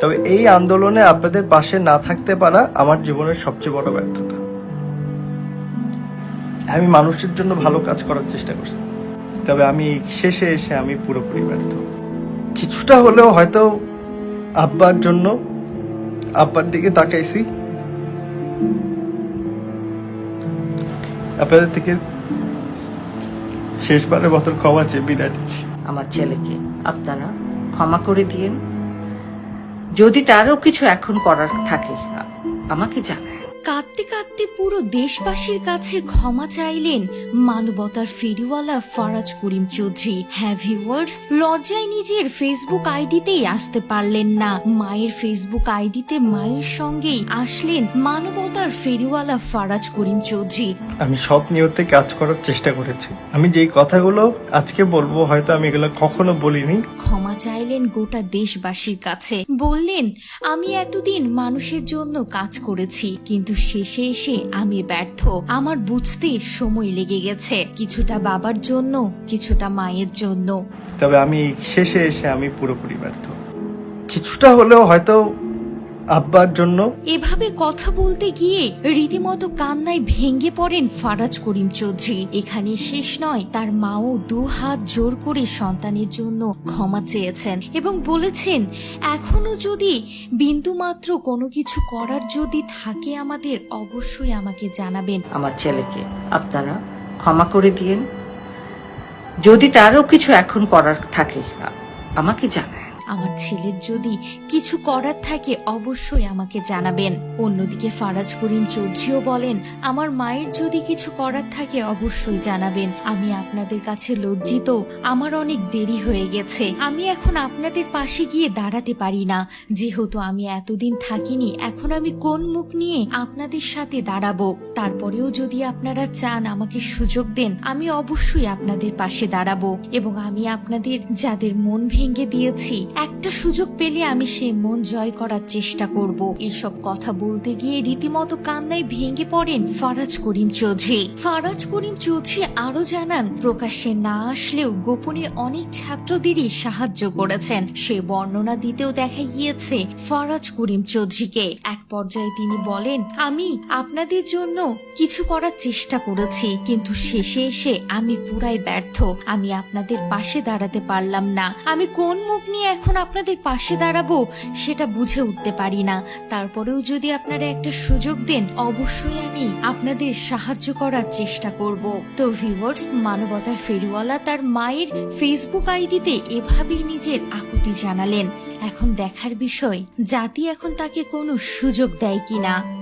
তবে এই আন্দোলনে আপনাদের পাশে না থাকতে পারা আমার জীবনের সবচেয়ে বড় ব্যর্থতা। আমি মানুষের জন্য ভালো কাজ করার চেষ্টা করছি। তবে আমি শেষে এসে আমি পুরোপুরি ব্যর্থ। কিছুটা হলেও হয়তো আব্বার জন্য আব্বার দিকে তাকাইছি। আপনাদের থেকে শেষবারের মতন ক্ষমা চেয়ে বিদায় দিচ্ছি আমার ছেলেকে আপনারা ক্ষমা করে দিয়েন। যদি তারও কিছু এখন করার থাকে আমাকে জানায়। কাঁদতে কাঁদতে পুরো দেশবাসীর কাছে ক্ষমা চাইলেন মানবতার ফেরিওয়ালা ফারাজ করিম চৌধুরী। হ্যাঁ ভিউয়ার্স লজ্জায় নিজের ফেসবুক আইডিতেই আসতে পারলেন না। মায়ের ফেসবুক আইডিতে মায়ের সঙ্গেই আসলেন মানবতার ফেরিওয়ালা ফারাজ করিম চৌধুরী। আমি সৎ নিয়তে কাজ করার চেষ্টা করেছি। আমি যেই কথাগুলো আজকে বলব হয়তো আমি এগুলো কখনো বলিনি। ক্ষমা চাইলেন গোটা দেশবাসীর কাছে। বললেন আমি এতদিন মানুষের জন্য কাজ করেছি কিন্তু শেষে এসে আমি ব্যর্থ। আমার বুঝতে সময় লেগে গেছে। কিছুটা বাবার জন্য, কিছুটা মায়ের জন্য। তবে আমি শেষে এসে আমি পুরোপুরি ব্যর্থ। কিছুটা হলেও হয়তো আব্বার জন্য। এভাবে কথা বলতে গিয়ে রীতিমতো কান্নায় ভেঙে পড়েন ফারাজ করিম চৌধুরী। এখানে শেষ নয় তার মাও দু হাত জোর করে সন্তানের জন্য ক্ষমা চেয়েছেন এবং বলেছেন এখনও যদি বিন্দুমাত্র কোনো কিছু করার যদি থাকে আমাদের অবশ্যই আমাকে জানাবেন। আমার ছেলেকে আপনারা ক্ষমা করে দিয়েন। যদি তারও কিছু এখন করার থাকে আমাকে জানায় আমার ছেলের যদি কিছু করার থাকে অবশ্যই আমাকে জানাবেন। অন্যদিকে ফারাজ করিম চৌধুরীও বলেন, আমার মায়ের যদি কিছু করার থাকে অবশ্যই জানাবেন। আমি আপনাদের কাছে লজ্জিত। আমার অনেক দেরি হয়ে গেছে। আমি এখন আপনাদের পাশে গিয়ে দাঁড়াতে পারি না। যেহেতু আমি এতদিন থাকিনি, এখন আমি কোন মুখ নিয়ে আপনাদের সাথে দাঁড়াবো? তারপরেও যদি আপনারা চান আমাকে সুযোগ দেন, আমি অবশ্যই আপনাদের পাশে দাঁড়াবো। এবং আমি আপনাদের যাদের মন ভেঙে দিয়েছি একটা সুযোগ পেলে আমি সেই মন জয় করার চেষ্টা করব। এইসব কথা বলতে গিয়ে রীতিমতো কান্নায় ভেঙে পড়েন ফারাজ করিম চৌধুরী। ফারাজ করিম চৌধুরী আরও জানান, প্রকাশ্যে না আসলেও গোপনে অনেক ছাত্রদেরই সাহায্য করেছেন। সে বর্ণনা দিতেও দেখা গিয়েছে ফারাজ করিম চৌধুরীকে। এক পর্যায়ে তিনি বলেন, আমি আপনাদের জন্য কিছু করার চেষ্টা করেছি, কিন্তু শেষে এসে আমি পুরাই ব্যর্থ। আমি আপনাদের পাশে দাঁড়াতে পারলাম না। আমি কোন মুখ নিয়ে এখন আপনাদের পাশে দাঁড়াবো, সেটা বুঝে উঠতে পারি না। তারপরেও যদি আপনারা একটা সুযোগ দেন, অবশ্যই আমি আপনাদের সাহায্য করার চেষ্টা করব। তো ভিউয়ার্স মানবতার ফেরিওয়ালা তার মায়ের ফেসবুক আইডিতে এভাবেই নিজের আকুতি জানালেন। এখন দেখার বিষয়, জাতি এখন তাকে কোনো সুযোগ দেয় কিনা?